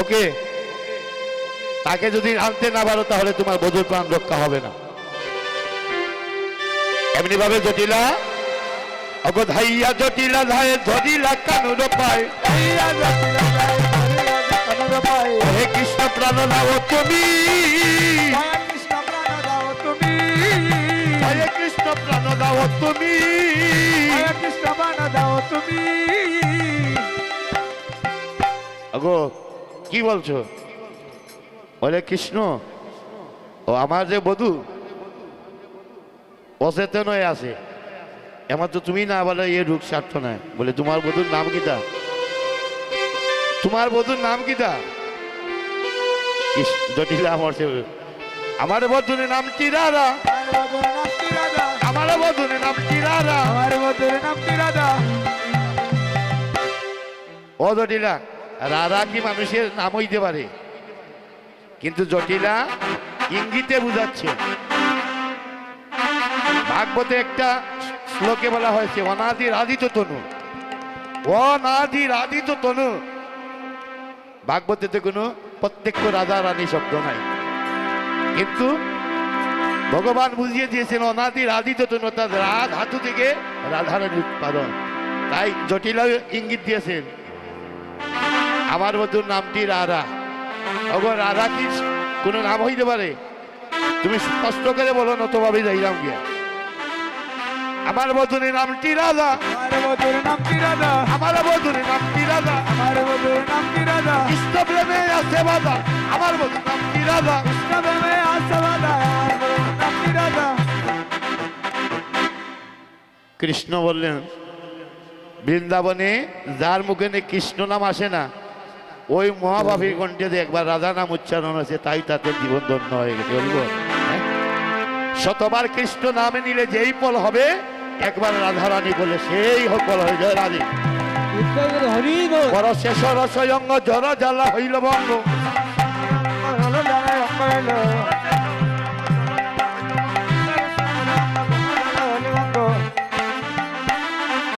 ওকে? তাকে যদি আনতে না পারো তাহলে তোমার বধুর প্রাণ রক্ষা হবে না। এমনি ভাবে জটিলা অগো ধাইয়া জটিলা ধায় ধরিলা কানুর পায়। পায়। হে কৃষ্ণ প্রাণ নাও তুমি কৃষ্ণ প্রাণ দাও তুমি। হে কৃষ্ণ প্রাণ দাও তুমি। কৃষ্ণ প্রাণ দাও তুমি। আগো কি বলছো? বলে কৃষ্ণ ও আমার যে বধূ অচেতন হয়ে আছে। এমন তো তুমি না বলে এ রূপ স্বার্থ নাই। বলে তোমার বধুর নাম কিটা তোমার বধুর নাম কৃষ্ণ- জটিলা আমার সে আমার বধুর নাম টিরারা আমার বধুর নাম কি রাধা? আমার বধুর নাম টিরারা আমার বধুর নাম কি রাধা? ও জটিলা রাধা কি মানুষের নাম হইতে পারে? কিন্তু জটিলা ইঙ্গিতে বুঝাচ্ছে। ভাগবতে একটা শ্লোকে বলা হয়েছে, অনাদি রাধিত তনু। অনাদি রাধিত তনু। ভাগবতেতে কোনো প্রত্যক্ষ রাধা রানী শব্দ নাই। কিন্তু ভগবান বুঝিয়ে দিয়েছেন, অনাদি রাধিত তনু অর্থাৎ রা ধাতু থেকে রাধারানী উৎপাদন। তাই জটিলা ইঙ্গিত দিয়েছেন। আমার বধুর নামটি রাধা। ওগো রাধা কি কোনো নাম হইতে পারে? তুমি স্পষ্ট করে বলো নতভাবে যাইলাম গিয়া। আমার বধুর নামটি রাধা। আমার বধুর নাম কি রাধা। আমার বধুর নামটি রাধা। আমার বধুর নাম কি রাধা। কৃষ্ণ প্রেমে আছে বাধা। আমার বধুর নামটি রাধা। কৃষ্ণ প্রেমে আসা বাধা। আমার বধুর নাম কি রাধা। কৃষ্ণ বললেন বৃন্দাবনে যার মুখে কৃষ্ণ নাম আসে না ওই মহাভাবীর কণ্ঠে একবার রাধা নাম উচ্চারণ আছে তাই তাতে জীবন ধন্য হয়ে গেছে। বলব হ্যাঁ? শতবার কৃষ্ণ নামে নিলে যেই ফল হবে একবার রাধা রানী বলে সেই ফল হয়ে যায় রানী হরি বল বড় শেষ রসয়ঙ্গ জর জ্বালা হইল ভঙ্গ হলো অঙ্গ